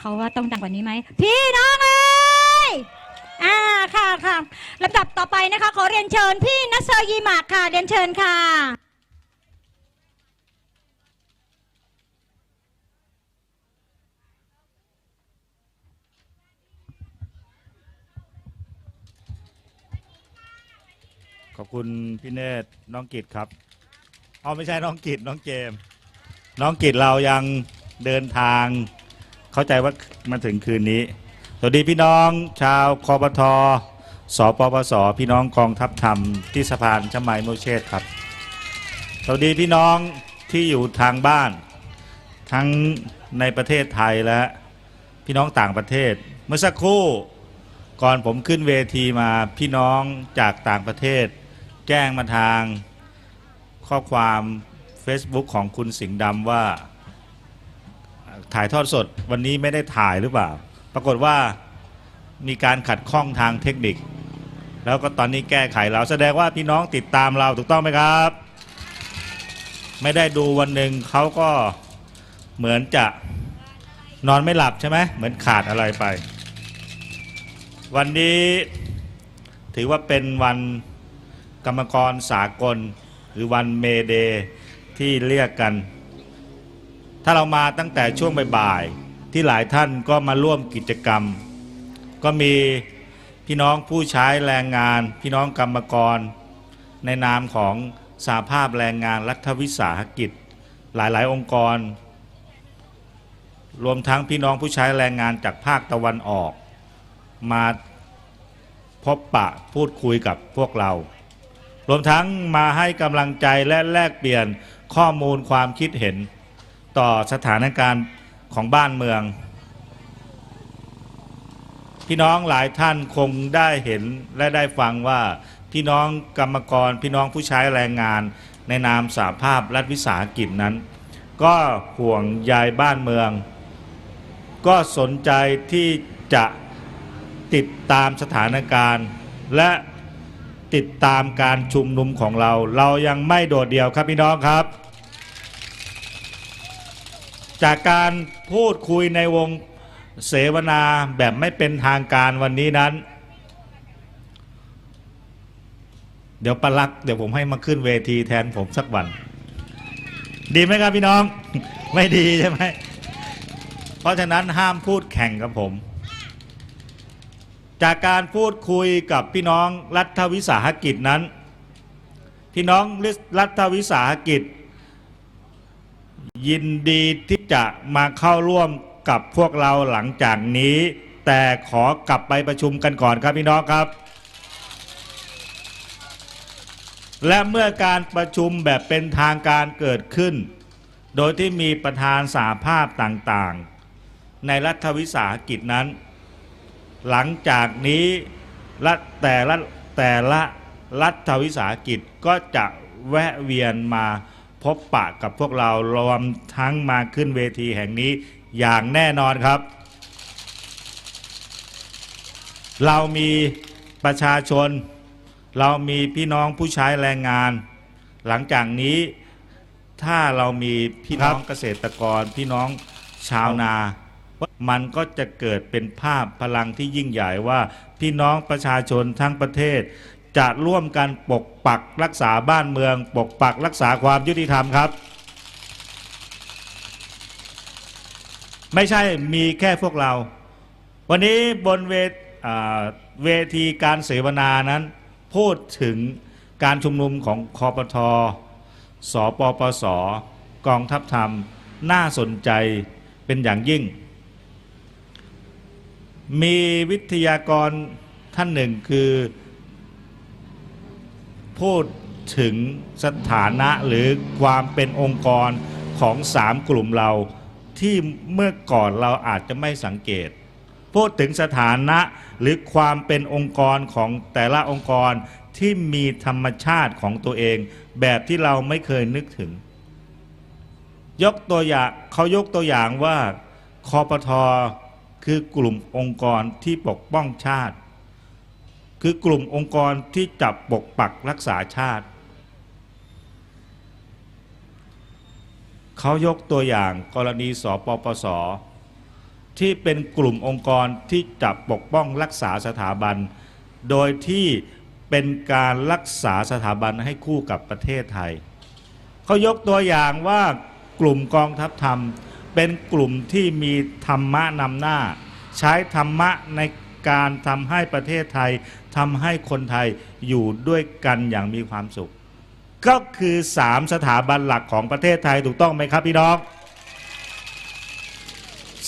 เขาว่าต้องดังกว่านี้ไหม พี่น้องเอ้ยอ่าค่ะค่ะลำดับต่อไปนะคะ ขอเรียนเชิญพี่นัสเซอร์ยีหมากค่ะ เรียนเชิญค่ะ ขอบคุณพี่เนตรน้องกิตครับเอาไม่ใช่น้องกิตน้องเจมส์น้องกิตเรายังเดินทาง เข้าใจว่ามาถึงคืนนี้ สวัสดีพี่น้องชาวคอปทสปปส พี่น้องกองทัพธรรมที่สะพานชมัยโมเชษครับ สวัสดีพี่น้องที่อยู่ทางบ้าน ทั้งในประเทศไทยและพี่น้องต่างประเทศ เมื่อสักครู่ก่อนผมขึ้นเวทีมาพี่น้องจากต่างประเทศ แจ้งมาทางข้อความ Facebook ของคุณสิงห์ดำว่า ถ่ายทอดสดวันนี้ไม่ได้ถ่ายหรือเปล่า ปรากฏว่ามีการขัดข้องทางเทคนิค แล้วก็ตอนนี้แก้ไขแล้วแสดงว่าพี่น้องติดตามเราถูกต้องไหมครับ ไม่ได้ดูวันหนึ่งเขาก็เหมือนจะนอนไม่หลับใช่ไหมเหมือนขาดอะไรไป วันนี้ถือว่าเป็นวันกรรมกรสากล หรือวันเมเดที่เรียกกัน ถ้าเรามาตั้งแต่ช่วงบ่ายๆที่หลายท่านก็มาร่วมกิจกรรม ก็มีพี่น้องผู้ใช้แรงงาน พี่น้องกรรมกร ในนามของสาภาพแรงงานรัฐวิสาหกิจ หลายๆ องค์กร รวมทั้งพี่น้องผู้ใช้แรงงานจากภาคตะวันออก มาพบปะพูดคุยกับพวกเรา รวมทั้งมาให้กำลังใจและแลกเปลี่ยนข้อมูลความคิดเห็น ต่อสถานการณ์ของบ้านเมือง พี่น้องหลายท่านคงได้เห็นและได้ฟังว่าพี่น้องกรรมกรพี่น้องผู้ใช้แรงงาน ในนามสาภาพรัฐวิสาหกิจนั้น ก็ห่วงใยบ้านเมือง ก็สนใจที่จะติดตามสถานการณ์และติดตามการชุมนุมของเรา เรายังไม่โดดเดี่ยวครับพี่น้องครับ จากการพูดคุยในวงเสวนาแบบไม่เป็นทางการวันนี้นั้น เดี๋ยวประลัก เดี๋ยวผมให้มาขึ้นเวทีแทนผมสักวัน ดีไหมครับพี่น้อง ไม่ดีใช่ไหม เพราะฉะนั้นห้ามพูดแข่งกับผม จากการพูดคุยกับพี่น้องรัฐวิสาหกิจนั้น พี่น้องรัฐวิสาหกิจ ยินดีที่จะมาเข้าร่วมกับพวกเราหลังจากนี้ แต่ขอกลับไปประชุมกันก่อนครับพี่น้องครับ และเมื่อการประชุมแบบเป็นทางการเกิดขึ้น โดยที่มีประธานสาภาพต่างๆ ในรัฐวิสาหกิจนั้น หลังจากนี้ละแต่ละแต่ละรัฐวิสาหกิจก็จะแวะเวียนมา พบปะกับพวกเรารวมทั้งมาขึ้นเวทีแห่งนี้อย่างแน่นอนครับ เรามีประชาชน เรามีพี่น้องผู้ใช้แรงงาน หลังจากนี้ถ้าเรามีพี่น้องเกษตรกรพี่น้องชาวนา มันก็จะเกิดเป็นภาพพลังที่ยิ่งใหญ่ว่าพี่น้องประชาชนทั้งประเทศ จะร่วมกันปกปักรักษาบ้านเมือง ปกปักรักษาความยุติธรรมครับ ไม่ใช่มีแค่พวกเรา วันนี้บนเวเวทีการเสวนานั้น พูดถึงการชุมนุมของคอปทสปปส กองทัพธรรม น่าสนใจเป็นอย่างยิ่ง มีวิทยากรท่านหนึ่งคือ พูดถึงสถานะหรือความเป็นองค์กรของสามกลุ่มเราที่เมื่อก่อนเราอาจจะไม่สังเกต พูดถึงสถานะหรือความเป็นองค์กรของแต่ละองค์กรที่มีธรรมชาติของตัวเอง แบบที่เราไม่เคยนึกถึง ยกตัวอย่างเขายกตัวอย่างว่าคอปทคือกลุ่มองค์กรที่ปกป้องชาติ คือกลุ่มองค์กรที่จับปกปักรักษาชาติ เขายกตัวอย่างกรณีสปปส ที่เป็นกลุ่มองค์กรที่จะปกป้องรักษาสถาบัน โดยที่เป็นการรักษาสถาบันให้คู่กับประเทศไทย เขายกตัวอย่างว่ากลุ่มกองทัพธรรม เป็นกลุ่มที่มีธรรมะนำหน้า ใช้ธรรมะใน การทำให้ประเทศไทยทำให้คนไทยอยู่ด้วยกันอย่างมีความสุข ก็คือสามสถาบันหลักของประเทศไทยถูกต้องไหมครับพี่น้อง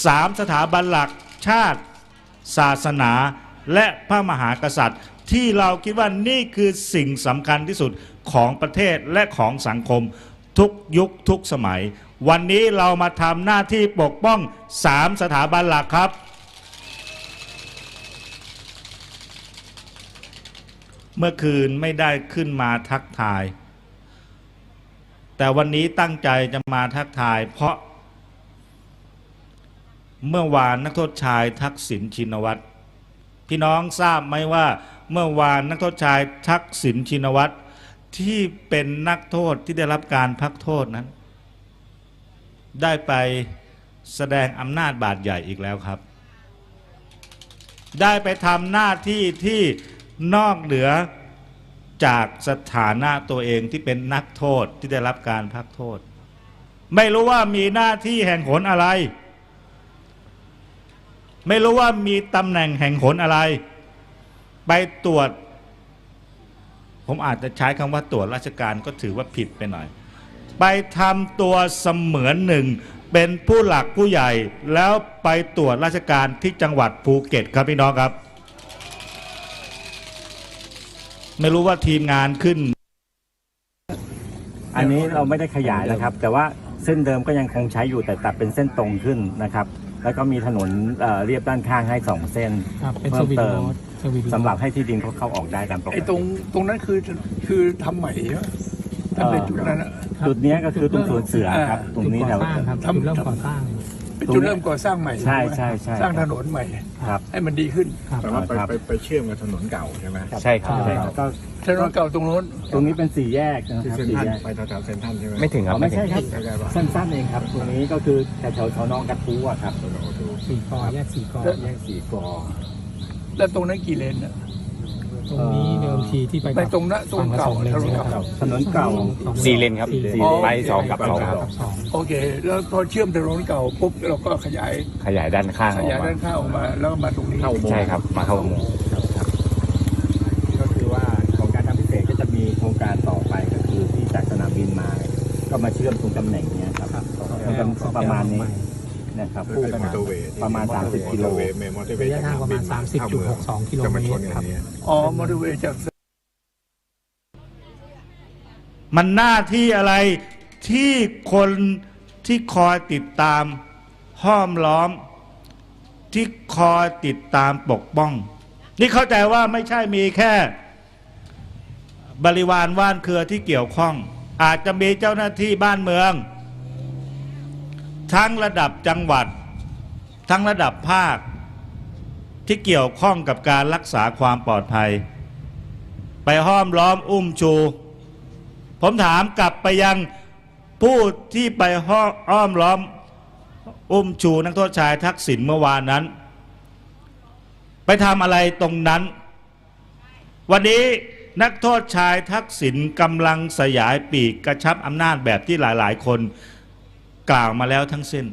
สามสถาบันหลักชาติ ศาสนา และพระมหากษัตริย์ ที่เราคิดว่านี่คือสิ่งสำคัญที่สุดของประเทศและของสังคมทุกยุคทุกสมัย วันนี้เรามาทำหน้าที่ปกป้องสามสถาบันหลักครับ เมื่อคืนไม่ได้ขึ้นมาทักทาย แต่วันนี้ตั้งใจจะมาทักทาย เพราะ เมื่อวานนักโทษชายทักษิณชินวัตรพี่น้องทราบไหมว่า เมื่อวานนักโทษชายทักษิณชินวัตรที่เป็นนักโทษที่ได้รับการพักโทษนั้น ได้ไปแสดงอำนาจบาดใหญ่อีกแล้วครับ ได้ไปทำหน้าที่ที่ นอกเหนือจากสถานะตัวเองที่เป็นนักโทษที่ได้รับการพักโทษ ไม่รู้ว่ามีหน้าที่แห่งหนอะไร ไม่รู้ว่ามีตำแหน่งแห่งหนอะไร ไปตรวจ ผมอาจจะใช้คำว่าตรวจราชการก็ถือว่าผิดไปหน่อย ไปทำตัวเสมือนหนึ่งเป็นผู้หลักผู้ใหญ่แล้วไปตรวจราชการที่จังหวัดภูเก็ตครับพี่น้องครับ ไม่รู้ว่าทีมงานขึ้น อันนี้เราไม่ได้ขยายแล้วครับ แต่ว่าเส้นเดิมก็ยังคงใช้อยู่แต่ตัดเป็นเส้นตรงขึ้นนะครับ แล้วก็มีถนนเอ่อเรียบด้านข้างให้สองเส้นครับเป็นเพิ่สมวิตเติโรมดสวิตโรดสำหรับให้ที่ดินเขาเข้าออกได้ตามปกไอ้ติตรงตรงนั้นคือคือทำใหม่เหรอทำในจุดนั้นอะครับจุดเนี้ยก็คือตรงสวนเสือครับตรงนี้แถก่วอสร้างครับทำ จุดเริ่มก่อสร้าง เป็นจุดเริ่มก่อสร้างใหม่ใช่ถูกไหมใช่ใช่สร้างถนนใหม่ ครับ ให้มันดีขึ้นครับแต่ว่าไปครับ ไปไปเชื่อมกับถนนเก่าใช่ไหมใช่ครับใช่ใช่ครับก็ถนนเก่าตรงโน้นตรงนี้เป็นสี่แยกนะที่ครับเซ็นสี่ทรัลแยกไปแถวๆเซ็นทรัลใช่ไหมไม่ถึงครับไม่ใช่ครับใกล้ๆป่ะสั้นๆเองครับ ตรงนี้ก็คือแถวๆแถวน้องกระทู้อะครับโอ้โหสี่กอแยกสี่กอแยกสี่กอแล้วตรงนั้นกี่เลนอะ ตรงนี้เดิมทีที่ไปไปตรงนั้นตรงเก่าฝั่ละสอลถนนเก่าใช่ไหมครับถนนเก่า สี่เลนครับสี่เลนสี่เลนไปสองกับสองกับ สอง โอเค แล้วพอเชื่อมถนนเก่าปุ๊บเราก็ขยายขยายด้านข้างขออกยายมาด้านข้างออกมา แล้วก็มาตรงนี้เข้าอุโมงค์ใช่ครับ มาเข้าอุโมงค์ ก็คือว่าของการทางพิเศษก็จะมีโครงการต่อไปก็คือที่จากสนามบินมา ก็มาเชื่อมตรงตำแหน่งเนี้ยครับครับมันก็ประมาณนี้ นะครับคือเป็นมอเตอร์เวย์ประมาณ 30 กิโลมอเตอร์เวย์เมย์มอเตอร์เวระย์ยะทางประมาณ 30.62 กิโลจะมาเมชตนรอครัย่าบงนี้อ๋อมอเตอร์เวย์จากมันหน้าที่อะไรที่คนที่คอยติดตามห้อมล้อม ที่คอยติดตามปกป้อง นี่เข้าใจว่าไม่ใช่มีแค่ บริวารว่านเครือที่เกี่ยวข้อง อาจจะมีเจ้าหน้าที่บ้านเมือง ทั้งระดับจังหวัด ทั้งระดับภาค ที่เกี่ยวข้องกับการรักษาความปลอดภัย ไปห้อมล้อมอุ้มชู ผมถามกลับไปยังผู้ที่ไปห้ออ้อมล้อมอุ้มชูนักโทษชายทักษิณเมื่อวานนั้น ไปทำอะไรตรงนั้น วันนี้นักโทษชายทักษิณกำลังสยายปีกกระชับอำนาจแบบที่หลาย ๆ คน กล่าวมาแล้วทั้งสิ้น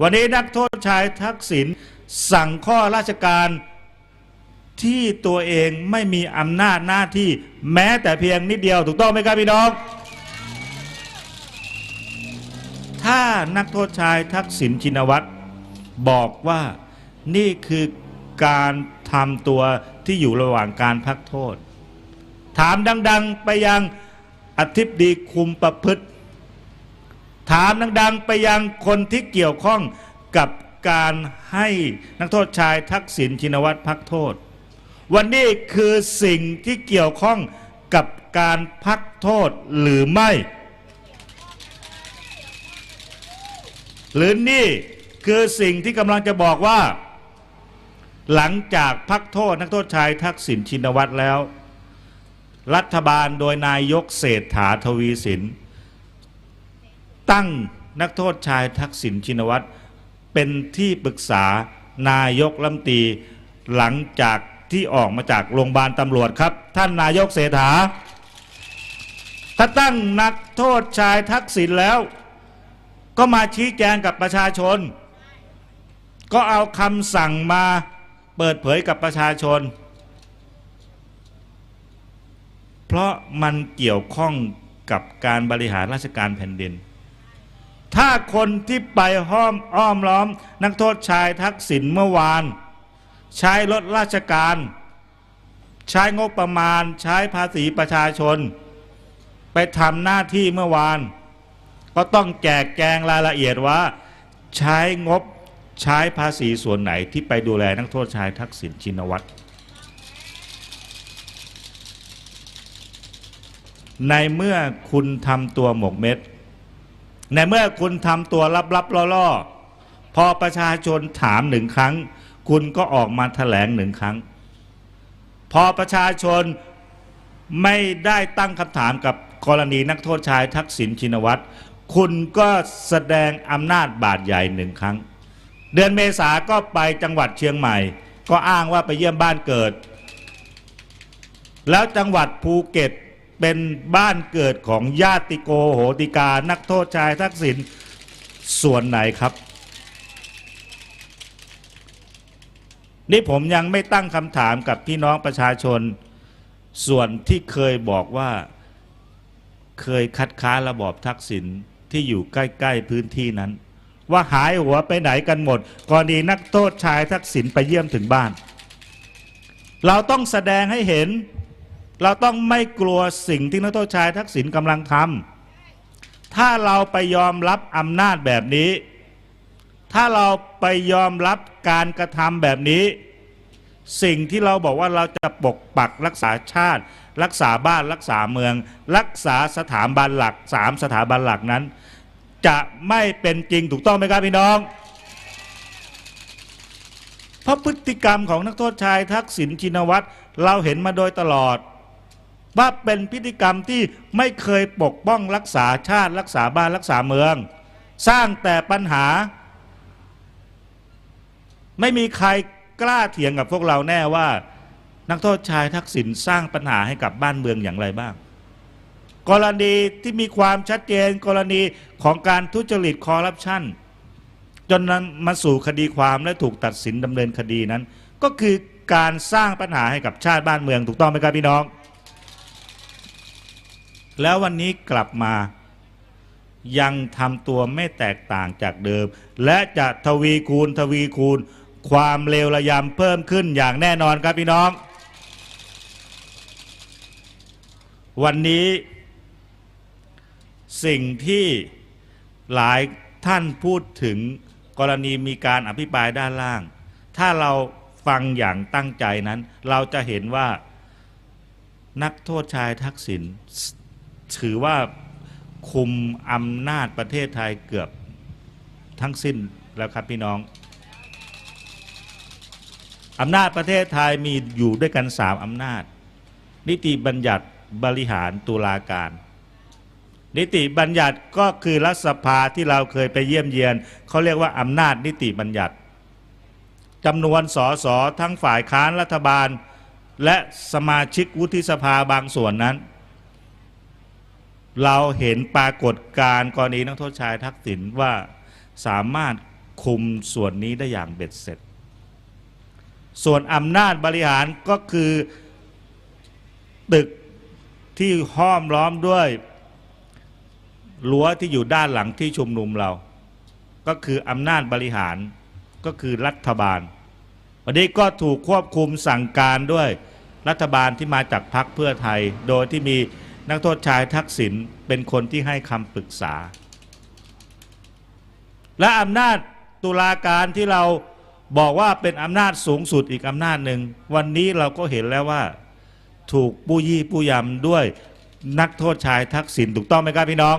วันนี้นักโทษชายทักษิณสั่งข้อราชการที่ตัวเองไม่มีอำนาจหน้าที่แม้แต่เพียงนิดเดียวถูกต้องไหมครับพี่น้อง ถ้านักโทษชายทักษิณชินวัตรบอกว่านี่คือการทำตัวที่อยู่ระหว่างการพักโทษ ถามดัง ๆไปยังอธิบดีคุมประพฤติ ถามดัง ๆ ไปยังคนที่เกี่ยวข้องกับการให้นักโทษชายทักษิณชินวัตรพักโทษ วันนี้คือสิ่งที่เกี่ยวข้องกับการพักโทษหรือไม่ หรือนี่คือสิ่งที่กำลังจะบอกว่า หลังจากพักโทษนักโทษชายทักษิณชินวัตรแล้ว รัฐบาลโดยนายกเศรษฐาทวีสิน ตั้งนักโทษชายทักษิณชินวัตรเป็นที่ปรึกษานายกรัฐมนตรีหลังจากที่ออกมาจากโรงพยาบาลตำรวจครับ ท่านนายกเศรษฐา ถ้าตั้งนักโทษชายทักษิณแล้ว ก็มาชี้แจงกับประชาชน ก็เอาคำสั่งมาเปิดเผยกับประชาชน เพราะมันเกี่ยวข้องกับการบริหารราชการแผ่นดิน ถ้าคนที่ไปห้อมอ้อมล้อม นักโทษชายทักษิณเมื่อวาน ใช้รถราชการ ใช้งบประมาณ ใช้ภาษีประชาชน ไปทำหน้าที่เมื่อวาน ก็ต้องแจกแจงรายละเอียดว่า ใช้งบใช้ภาษีส่วนไหนที่ไปดูแลนักโทษชายทักษิณชินวัตรในเมื่อคุณทำตัวหมกเม็ด ในเมื่อคุณทำตัวลับๆล่อๆพอประชาชนถามหนึ่งครั้ง คุณก็ออกมาแถลงหนึ่งครั้ง พอประชาชนไม่ได้ตั้งคำถามกับกรณีนักโทษชายทักษิณชินวัตรคุณก็แสดงอำนาจบาดใหญ่หนึ่งครั้ง เดือนเมษาก็ไปจังหวัดเชียงใหม่ ก็อ้างว่าไปเยี่ยมบ้านเกิด แล้วจังหวัดภูเก็ต เป็นบ้านเกิดของญาติโกโหติกา นักโทษชายทักษิณส่วนไหนครับ นี่ผมยังไม่ตั้งคำถามกับพี่น้องประชาชน ส่วนที่เคยบอกว่าเคยคัดค้านระบอบทักษิณที่อยู่ใกล้ ๆ พื้นที่นั้น ว่าหายหัวไปไหนกันหมดกรณีนักโทษชายทักษิณไปเยี่ยมถึงบ้าน เราต้องแสดงให้เห็น เราต้องไม่กลัวสิ่งที่นักโทษชายทักษิณกำลังทำถ้าเราไปยอมรับอำนาจแบบนี้ ถ้าเราไปยอมรับการกระทำแบบนี้ สิ่งที่เราบอกว่าเราจะปกปักรักษาชาติ รักษาบ้านรักษาเมือง รักษาสถาบันหลักสามสถาบันหลักนั้น จะไม่เป็นจริงถูกต้องไหมครับพี่น้องเพราะพฤติกรรมของนักโทษชายทักษิณชินวัตรเราเห็นมาโดยตลอด ว่าเป็นพฤติกรรมที่ไม่เคยปกป้องรักษาชาติรักษาบ้านรักษาเมือง สร้างแต่ปัญหา ไม่มีใครกล้าเถียงกับพวกเราแน่ว่า นักโทษชายทักษิณสร้างปัญหาให้กับบ้านเมืองอย่างไรบ้าง กรณีที่มีความชัดเจนกรณีของการทุจริตคอร์รัปชันจนมาสู่คดีความและถูกตัดสินดำเนินคดีนั้น ก็คือการสร้างปัญหาให้กับชาติบ้านเมืองถูกต้องไหมครับพี่น้อง แล้ววันนี้กลับมายังทำตัวไม่แตกต่างจากเดิม และจะทวีคูณทวีคูณ ความเลวระยำเพิ่มขึ้นอย่างแน่นอนครับพี่น้อง วันนี้สิ่งที่หลายท่านพูดถึงกรณีมีการอภิปรายด้านล่าง ถ้าเราฟังอย่างตั้งใจนั้น เราจะเห็นว่านักโทษชายทักษิณ ถือว่าคุมอำนาจประเทศไทยเกือบทั้งสิ้นแล้วครับพี่น้องอำนาจประเทศไทยมีอยู่ด้วยกันสามอำนาจ นิติบัญญัติบริหารตุลาการ นิติบัญญัติก็คือรัฐสภาที่เราเคยไปเยี่ยมเยียนเขาเรียกว่าอำนาจนิติบัญญัติจำนวนสสทั้งฝ่ายค้านรัฐบาล และสมาชิกวุฒิสภาบางส่วนนั้น เราเห็นปรากฏการณ์กรณีนักโทษชายทักษิณว่าสามารถคุมส่วนนี้ได้อย่างเบ็ดเสร็จ ส่วนอำนาจบริหารก็คือตึกที่ห้อมล้อมด้วยรั้วที่อยู่ด้านหลังที่ชุมนุมเรา ก็คืออำนาจบริหารก็คือรัฐบาล วันนี้ก็ถูกควบคุมสั่งการด้วยรัฐบาลที่มาจากพรรคเพื่อไทย โดยที่มี นักโทษชายทักษิณเป็นคนที่ให้คำปรึกษา และอำนาจตุลาการที่เราบอกว่าเป็นอำนาจสูงสุดอีกอำนาจหนึ่ง วันนี้เราก็เห็นแล้วว่า ถูกปู้ยี่ปู้ยำด้วยนักโทษชายทักษิณถูกต้องไหมครับพี่น้อง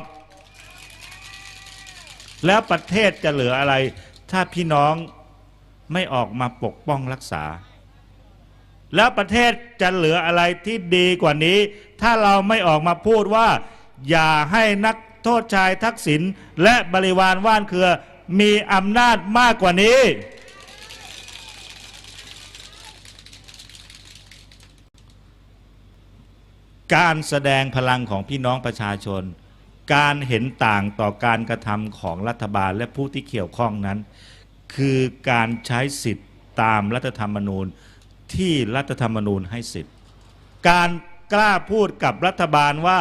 แล้วประเทศจะเหลืออะไร ถ้าพี่น้องไม่ออกมาปกป้องรักษา แล้วประเทศจะเหลืออะไรที่ดีกว่านี้ ถ้าเราไม่ออกมาพูดว่า อย่าให้นักโทษชายทักษิณและบริวารว่านเครือ มีอำนาจมากกว่านี้ การแสดงพลังของพี่น้องประชาชน การเห็นต่างต่อการกระทำของรัฐบาลและผู้ที่เกี่ยวข้องนั้น คือการใช้สิทธิ์ตามรัฐธรรมนูญ ที่รัฐธรรมนูญให้สิทธิ์ การกล้าพูดกับรัฐบาลว่า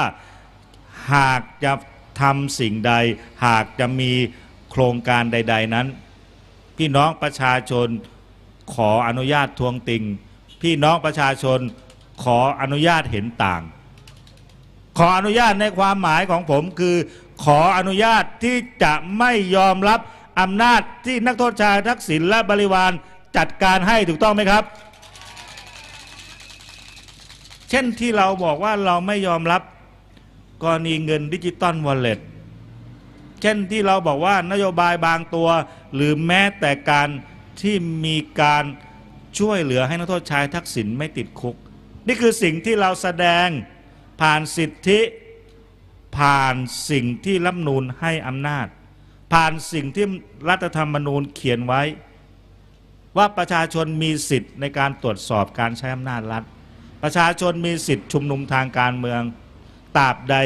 หากจะทำสิ่งใด หากจะมีโครงการใด ๆ นั้น พี่น้องประชาชนขออนุญาตทวงติง พี่น้องประชาชนขออนุญาตเห็นต่าง ขออนุญาตในความหมายของผมคือ ขออนุญาตที่จะไม่ยอมรับอำนาจที่นักโทษชายทักษิณและบริวารจัดการให้ถูกต้องไหมครับ เช่นที่เราบอกว่าเราไม่ยอมรับกรณีเงินดิจิตอลวอลเล็ตเช่นที่เราบอกว่านโยบายบางตัว หรือแม้แต่การที่มีการช่วยเหลือให้นักโทษชายทักษิณไม่ติดคุก นี่คือสิ่งที่เราแสดงผ่านสิทธิผ่านสิ่งที่รัฐธรรมนูญให้อำนาจ ผ่านสิ่งที่รัฐธรรมนูญเขียนไว้ ว่าประชาชนมีสิทธิ์ในการตรวจสอบการใช้อำนาจรัฐ ประชาชนมีสิทธิ์ชุมนุมทางการเมืองตราบใด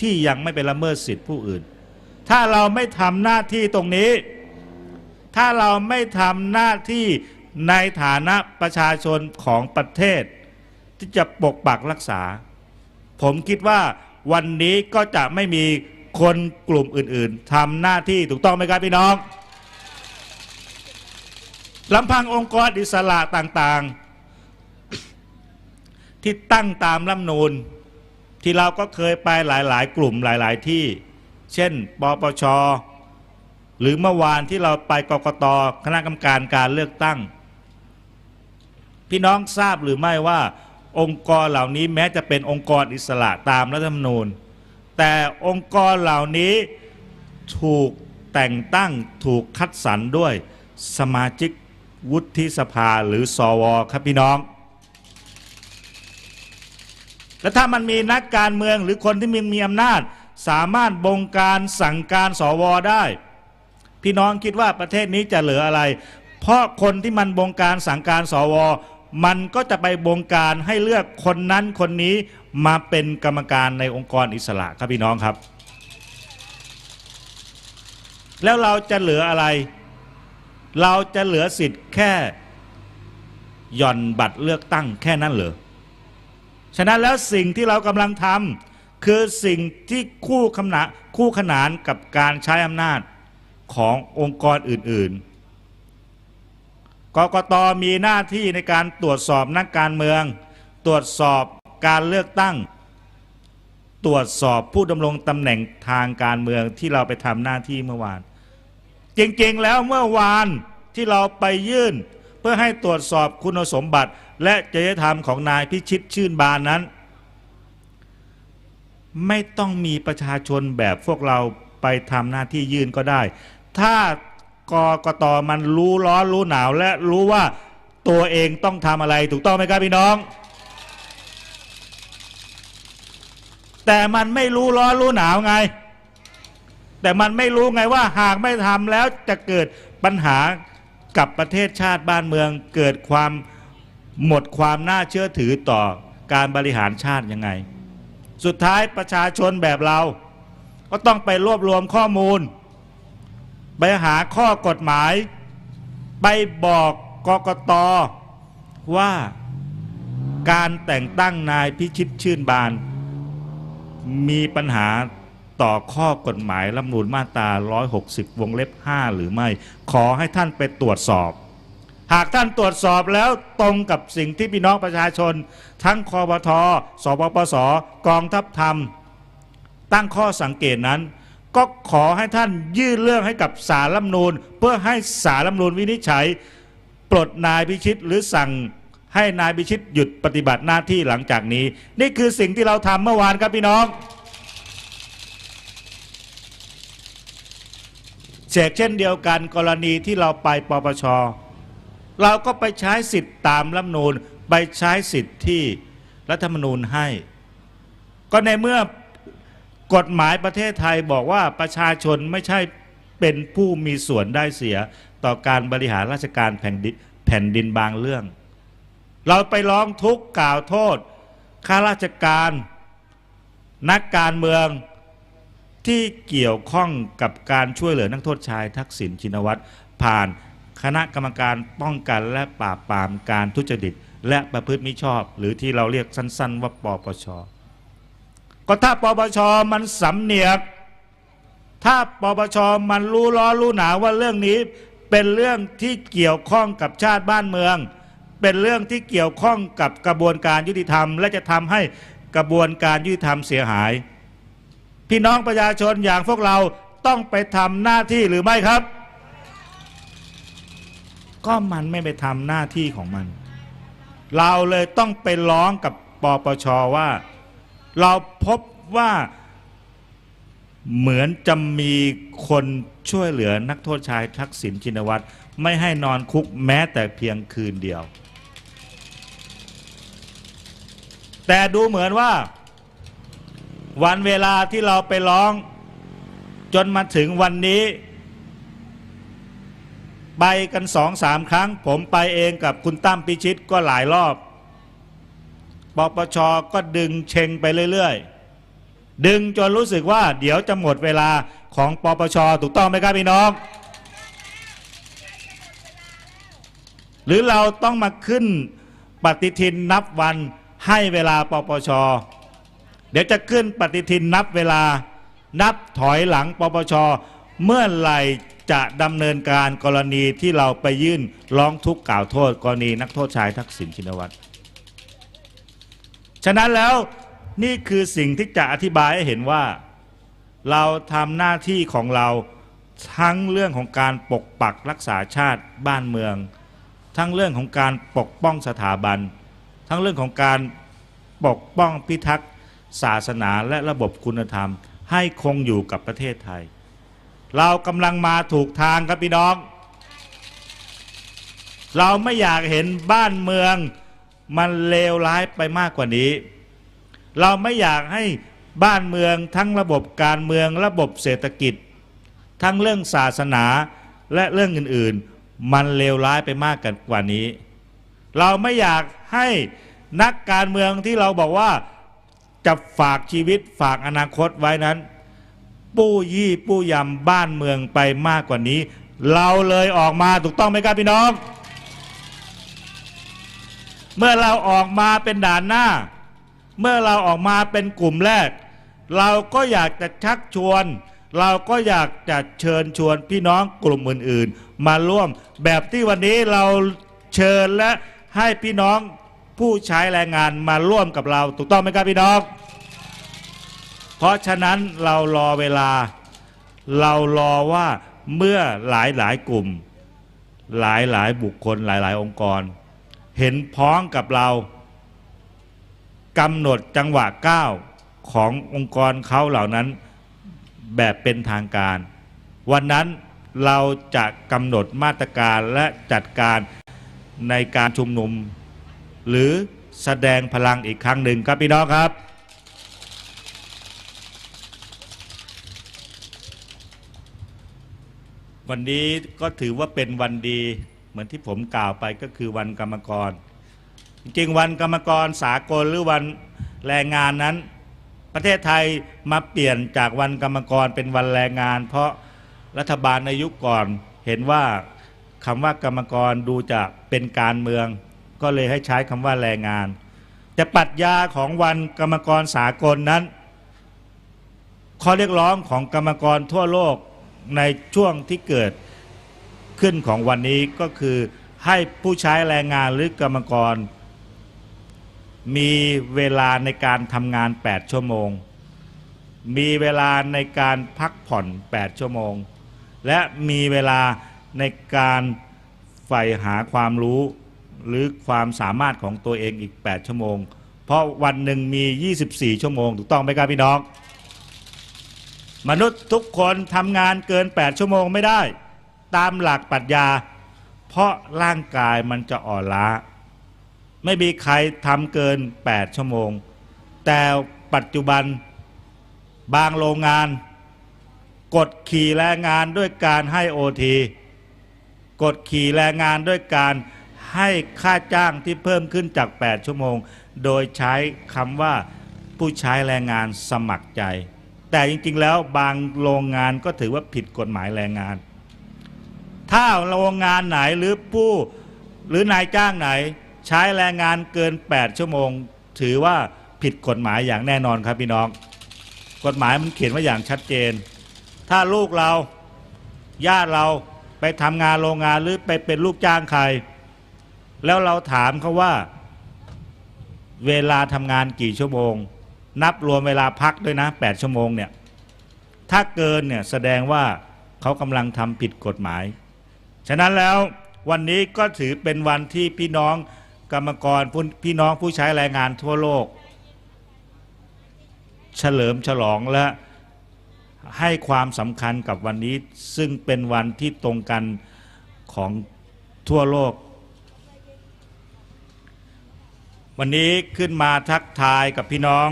ที่ยังไม่ไปละเมิดสิทธิผู้อื่น ถ้าเราไม่ทำหน้าที่ตรงนี้ ถ้าเราไม่ทำหน้าที่ในฐานะประชาชนของประเทศ ที่จะปกปักรักษา ผมคิดว่าวันนี้ก็จะไม่มีคนกลุ่มอื่น ๆทำหน้าที่ถูกต้องไหมครับพี่น้องลำพังองค์กรอิสระต่างๆ ที่ตั้งตามรัฐธรรมนูญที่เราก็เคยไปหลาย ๆ กลุ่มหลาย ๆ ที่ เช่นปปชหรือเมื่อวานที่เราไปกกตคณะกรรมการการเลือกตั้ง พี่น้องทราบหรือไม่ว่า องค์กรเหล่านี้แม้จะเป็นองค์กรอิสระตามรัฐธรรมนูญ แต่องค์กรเหล่านี้ถูกแต่งตั้งถูกคัดสรรด้วยสมาชิกวุฒิสภาหรือสวครับพี่น้อง และถ้ามันมีนักการเมืองหรือคนที่มีมีอำนาจ สามารถบงการสั่งการสวได้ พี่น้องคิดว่าประเทศนี้จะเหลืออะไร เพราะคนที่มันบงการสั่งการสวมันก็จะไปบงการให้เลือกคนนั้นคนนี้มาเป็นกรรมการในองค์กรอิสระครับพี่น้องครับ แล้วเราจะเหลืออะไร เราจะเหลือสิทธิ์แค่หย่อนบัตรเลือกตั้งแค่นั้นเหรอ ฉะนั้นแล้วสิ่งที่เรากำลังทำคือสิ่งที่คู่ขนานคู่ขนานกับการใช้อำนาจขององค์กรอื่น ๆ กกตมีหน้าที่ในการตรวจสอบนักการเมือง ตรวจสอบการเลือกตั้ง ตรวจสอบผู้ดำรงตำแหน่งทางการเมืองที่เราไปทำหน้าที่เมื่อวาน จริงๆแล้วเมื่อวานที่เราไปยื่น พื่อให้ตรวจสอบคุณสมบัติ และจริยธรรมของนายพิชิตชื่นบานนั้น ไม่ต้องมีประชาชนแบบพวกเราไปทำหน้าที่ยื่นก็ได้ ถ้ากกตมันรู้ร้อนรู้หนาวและรู้ว่าตัวเองต้องทำอะไรถูกต้องไหมครับพี่น้อง แต่มันไม่รู้ร้อนรู้หนาวไง แต่มันไม่รู้ไงว่าหากไม่ทำแล้วจะเกิดปัญหา กับประเทศชาติบ้านเมืองเกิดความหมดความน่าเชื่อถือต่อการบริหารชาติยังไง สุดท้ายประชาชนแบบเรา ก็ต้องไปรวบรวมข้อมูล ไปหาข้อกฎหมาย ไปบอกกกตว่าการแต่งตั้งนายพิชิตชื่นบาน มีปัญหา ต่อข้อกฎหมายรัฐมนูญมาตรา 160 วงเล็บ 5 หรือไม่ ขอให้ท่านไปตรวจสอบ หากท่านตรวจสอบแล้วตรงกับสิ่งที่พี่น้องประชาชน ทั้งคอปทสปปส กองทัพธรรม ตั้งข้อสังเกตนั้น ก็ขอให้ท่านยื่นเรื่องให้กับสารรัฐมนูญเพื่อให้สารรัฐมนูญวินิจฉัย ปลดนายพิชิตหรือสั่งให้นายพิชิตหยุดปฏิบัติหน้าที่หลังจากนี้ นี่คือสิ่งที่เราทำเมื่อวานครับพี่น้อง เชกเช่นเดียวกันกรณีที่เราไปปปช เราก็ไปใช้สิทธิ์ตามรัฐมนูญไปใช้สิทธิ์ที่รัฐธรรมนูญให้ ก็ในเมื่อกฎหมายประเทศไทยบอกว่าประชาชนไม่ใช่เป็นผู้มีส่วนได้เสียต่อการบริหารราชการแผ่นดินแผ่นดินบางเรื่อง เราไปร้องทุกข์กล่าวโทษข้าราชการ นักการเมือง ที่เกี่ยวข้องกับการช่วยเหลือนักโทษชายทักษิณชินวัตรผ่านคณะกรรมการป้องกันและปราบปรามการทุจริต และประพฤติมิชอบ หรือที่เราเรียกสั้น ๆ ว่าปปช ก็ถ้าปปชมันสำเนียก ถ้าปปชมันรู้ล้อรู้หนาว่าเรื่องนี้เป็นเรื่องที่เกี่ยวข้องกับชาติบ้านเมือง เป็นเรื่องที่เกี่ยวข้องกับกระบวนการยุติธรรม และจะทำให้กระบวนการยุติธรรมเสียหาย พี่น้องประชาชนอย่างพวกเราต้องไปทำหน้าที่หรือไม่ครับ ก็มันไม่ไปทำหน้าที่ของมัน เราเลยต้องไปร้องกับปปชว่า เราพบว่าเหมือนจะมีคนช่วยเหลือนักโทษชายทักษิณชินวัตรไม่ให้นอนคุกแม้แต่เพียงคืนเดียว แต่ดูเหมือนว่า วันเวลาที่เราไปร้อง จนมาถึงวันนี้ ไปกันสองสามครั้ง ผมไปเองกับคุณตั้มพิชิตก็หลายรอบปปชก็ดึงเชงไปเรื่อย ๆ ดึงจนรู้สึกว่า เดี๋ยวจะหมดเวลาของปปชถูกต้องไหมครับพี่น้อง หรือเราต้องมาขึ้นปฏิทินนับวันให้เวลาปปช เดี๋ยวจะขึ้นปฏิทินนับเวลานับถอยหลังปปช เมื่อไหร่จะดำเนินการกรณีที่เราไปยื่นร้องทุกข์กล่าวโทษ กรณีนักโทษชายทักษิณชินวัตรฉะนั้นแล้วนี่คือสิ่งที่จะอธิบายให้เห็นว่า เราทำหน้าที่ของเราทั้งเรื่องของการปกปักรักษาชาติบ้านเมือง ทั้งเรื่องของการปกป้องสถาบัน ทั้งเรื่องของการปกป้องพิทักษ์ ศาสนาและระบบคุณธรรม ให้คงอยู่กับประเทศไทย เรากำลังมาถูกทางครับพี่น้อง เราไม่อยากเห็นบ้านเมืองมันเลวร้ายไปมากกว่านี้ เราไม่อยากให้บ้านเมืองทั้งระบบการเมืองระบบเศรษฐกิจ ทั้งเรื่องศาสนาและเรื่องอื่นๆ มันเลวร้ายไปมากกว่านี้ เราไม่อยากให้นักการเมืองที่เราบอกว่า จะฝากชีวิตฝากอนาคตไว้นั้น ปู้ยี่ปู้ยำบ้านเมืองไปมากกว่านี้ เราเลยออกมาถูกต้องไหมครับพี่น้อง เมื่อเราออกมาเป็นด่านหน้า เมื่อเราออกมาเป็นกลุ่มแรก เราก็อยากจะชักชวน เราก็อยากจะเชิญชวนพี่น้องกลุ่มอื่น ๆ มาร่วมแบบที่วันนี้เราเชิญและให้พี่น้อง ผู้ใช้แรงงานมาร่วมกับเรา ถูกต้องไหมครับพี่น้อง เพราะฉะนั้นเรารอเวลา เรารอว่าเมื่อหลายหลายกลุ่ม หลายหลายบุคคลหลายหลายๆองค์กร เห็นพ้องกับเรากำหนดจังหวะก้าวขององค์กรเขาเหล่านั้นแบบเป็นทางการ วันนั้นเราจะกำหนดมาตรการและจัดการในการชุมนุม หรือแสดงพลังอีกครั้งหนึ่งครับพี่น้องครับวันนี้ก็ถือว่าเป็นวันดีเหมือนที่ผมกล่าวไปก็คือวันกรรมกร จริงวันกรรมกรสากลหรือวันแรงงานนั้น ประเทศไทยมาเปลี่ยนจากวันกรรมกรเป็นวันแรงงาน เพราะรัฐบาลในยุคก่อนเห็นว่าคำว่ากรรมกรดูจะเป็นการเมือง ก็เลยให้ใช้คำว่าแรงงาน แต่ปรัชญาของวันกรรมกรสากลนั้น ข้อเรียกร้องของกรรมกรทั่วโลกในช่วงที่เกิดขึ้นของวันนี้ก็คือให้ผู้ใช้แรงงานหรือกรรมกร มีเวลาในการทำงาน 8 ชั่วโมง มีเวลาในการพักผ่อน 8 ชั่วโมง และมีเวลาในการใฝ่หาความรู้ หรือความสามารถของตัวเองอีก 8 ชั่วโมง เพราะวันหนึ่งมี 24 ชั่วโมง ถูกต้องไหมครับพี่น้อง มนุษย์ทุกคนทำงานเกิน 8 ชั่วโมงไม่ได้ ตามหลักปรัชญา เพราะร่างกายมันจะอ่อนล้า ไม่มีใครทำเกิน 8 ชั่วโมง แต่ปัจจุบันบางโรงงาน กดขี่แรงงานด้วยการให้โอทีกดขี่แรงงานด้วยการ ให้ค่าจ้างที่เพิ่มขึ้นจาก 8 ชั่วโมง โดยใช้คำว่าผู้ใช้แรงงานสมัครใจ แต่จริงๆแล้วบางโรงงานก็ถือว่าผิดกฎหมายแรงงาน ถ้าโรงงานไหนหรือผู้หรือนายจ้างไหนใช้แรงงานเกิน 8 ชั่วโมง ถือว่าผิดกฎหมายอย่างแน่นอนครับพี่น้อง กฎหมายมันเขียนไว่าอย่างชัดเจน ถ้าลูกเราญาติเราไปทำงานโรงงานหรือไปเป็นลูกจ้างใคร แล้วเราถามเขาว่า เวลาทำงานกี่ชั่วโมง นับรวมเวลาพักด้วยนะ 8 ชั่วโมงเนี่ย ถ้าเกินเนี่ยแสดงว่าเขากำลังทำผิดกฎหมาย ฉะนั้นแล้ววันนี้ก็ถือเป็นวันที่พี่น้องกรรมกรพี่น้องผู้ใช้แรงงานทั่วโลก เฉลิมฉลองและให้ความสำคัญกับวันนี้ ซึ่งเป็นวันที่ตรงกันของทั่วโลก วันนี้ขึ้นมาทักทายกับพี่น้อง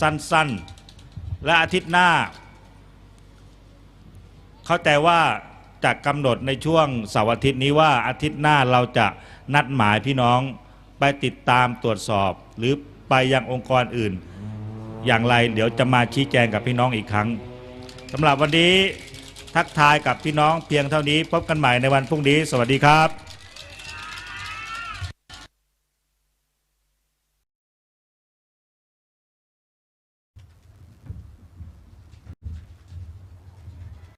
สั้นๆ และอาทิตย์หน้า เข้าใจว่าจะกำหนดในช่วงเสาร์อาทิตย์นี้ว่าอาทิตย์หน้าเราจะนัดหมายพี่น้องไปติดตามตรวจสอบ หรือไปยังองค์กรอื่น อย่างไรเดี๋ยวจะมาชี้แจงกับพี่น้องอีกครั้งสำหรับวันนี้ทักทายกับพี่น้องเพียงเท่านี้พบกันใหม่ในวันพรุ่งนี้ สวัสดีครับ